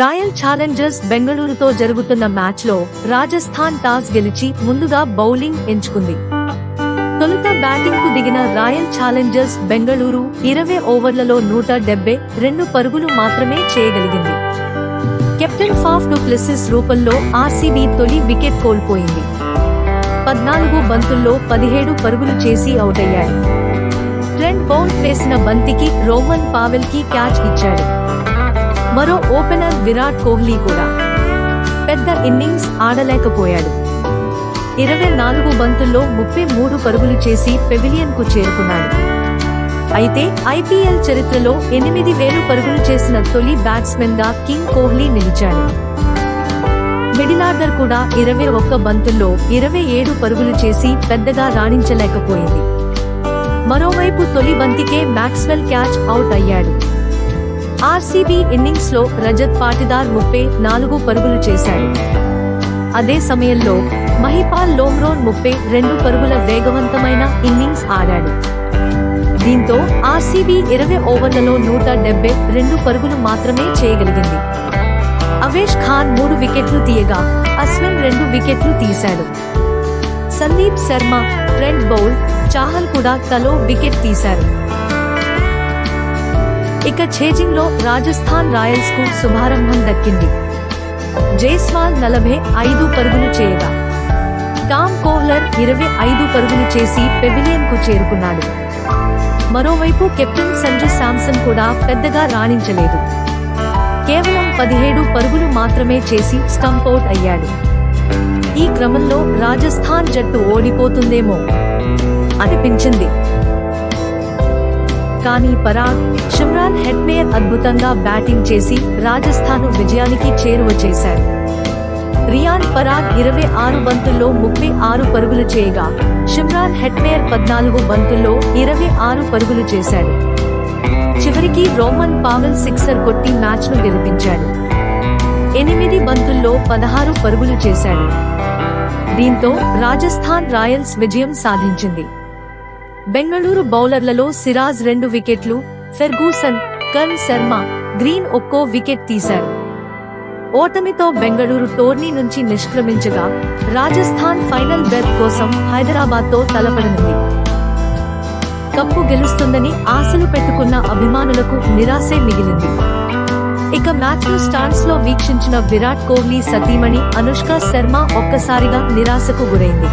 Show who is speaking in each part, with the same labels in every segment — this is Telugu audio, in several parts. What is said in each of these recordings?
Speaker 1: రాయల్ ఛాలెంజర్స్ బెంగళూరుతో జరుగుతున్న మ్యాచ్లో రాజస్థాన్ టాస్ గెలిచి ముందుగా బౌలింగ్ ఎంచుకుంది. తొలుత బ్యాటింగ్కు దిగిన రాయల్ ఛాలెంజర్స్ బెంగళూరు ఇరవై ఓవర్లలో నూట డెబ్బై రెండు పరుగులు మాత్రమే చేయగలిగింది. కెప్టెన్ ఫాఫ్ ప్లెసిస్ రూపంలో ఆర్సీబీ తొలి వికెట్ కోల్పోయింది. పద్నాలుగు బంతుల్లో పదిహేడు పరుగులు చేసి అవుట్ అయ్యాడు ట్రెండ్ బౌండ్ వేసిన బంతికి రోమన్ పావెల్కి క్యాచ్ ఇచ్చాడు. మరో ఓపెనర్ విరాట్ కోహ్లీ కూడా. పెద్ద ఇన్నింగ్స్ ఆడలేకపోయాడు. ఇరవై నాలుగు బంతుల్లో ముప్పై మూడు పరుగులు చేసి పెవిలియన్కు చేరుకున్నాడు. అయితే ఐపీఎల్ చరిత్రలో ఎనిమిది వేలు పరుగులు చేసిన తొలి బ్యాట్స్మెన్గా కింగ్ కోహ్లీ నిలిచాడు. మిడిలార్డర్ కూడా ఇరవై ఒక్క బంతుల్లో ఇరవై ఏడు పరుగులు చేసి పెద్దగా రాణించలేకపోయింది. మరోవైపు తొలి బంతికే మ్యాక్స్వెల్ క్యాచ్ అవుట్ అయ్యాడు. ఆర్సీబీ ఇన్నింగ్స్లో రజత్ పాటిదార్ ముప్పై నాలుగు పరుగులు చేశాడు. అదే సమయంలో మహిపాల్ లోమ్రోన్ ముప్పై రెండు పరుగుల వేగవంతమైన ఇన్నింగ్స్ ఆడాడు. దీంతో ఆర్సీబీ ఇరవై ఓవర్లలో నూట డెబ్బై రెండు పరుగులు మాత్రమే చేయగలిగింది. అవేష్ ఖాన్ మూడు వికెట్లు తీయగా అశ్విన్ రెండు వికెట్లు తీశాడు. సందీప్ శర్మ ట్రెంట్ బౌల్ చాహల్ కూడా తలో వికెట్ తీశారు. ఇక ఛేజింగ్లో రాజస్థాన్ రాయల్స్కు శుభారంభం దక్కింది. జైస్వాల్ నలభై ఐదు పరుగులు చేయగా. టామ్ కోహ్లర్ ఇరవై ఐదు పరుగులు చేసి పెవిలియన్కు చేరుకున్నాడు. మరోవైపు కెప్టెన్ సంజు శాంసన్ కూడా పెద్దగా రాణించలేదు. కేవలం పదిహేడు పరుగులు మాత్రమే చేసి స్టంప్ అవుట్ అయ్యాడు. ఈ క్రమంలో రాజస్థాన్ జట్టు ఓడిపోతుందేమో అనిపించింది. కానీ పరాగ్ షిమ్రాన్ హెట్మేయర్ అద్భుతంగా బ్యాటింగ్ చేసి రాజస్థాన్ విజయానికి చేరువ చేశారు. రియాన్ పరాగ్ ఇరవై ఆరు బంతుల్లో ముప్పై ఆరు పరుగులు చేయగా షిమ్రాన్ హెట్మేయర్ పద్నాలుగు బంతుల్లో ఇరవై ఆరు పరుగులు చేశాడు. చివరికి రోమన్ పావెల్ సిక్సర్ కొట్టి మ్యాచ్ను గెలిపించాడు. ఎనిమిది బంతుల్లో పదహారు పరుగులు చేశాడు. దీంతో రాజస్థాన్ రాయల్స్ విజయం సాధించింది. బెంగళూరు బౌలర్లలో సిరాజ్ రెండు వికెట్లు ఫెర్గూసన్ కర్న్ శర్మ గ్రీన్ ఒక్కో వికెట్ తీశారు. ఓటమితో బెంగళూరు టోర్నీ నుంచి నిష్క్రమించగా రాజస్థాన్ ఫైనల్ బెర్త్ కోసం హైదరాబాద్తో తలపడనుంది. కప్పు గెలుస్తుందని ఆశలు పెట్టుకున్న అభిమానులకు నిరాశే మిగిలింది. ఇక మ్యాచ్ను స్టాండ్స్లో వీక్షించిన విరాట్ కోహ్లీ సతీమణి అనుష్క శర్మ ఒక్కసారిగా నిరాశకు గురైంది.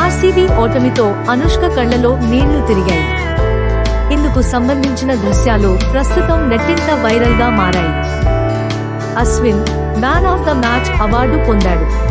Speaker 1: ఆర్సీబీ ఓటమితో అనుష్క కళ్ళలో నీళ్ళు తిరిగాయి. ఇందుకు సంబంధించిన దృశ్యాలు ప్రస్తుతం నెట్టింట వైరల్గా మారాయి. Ashwin man of the match award పొందాడు.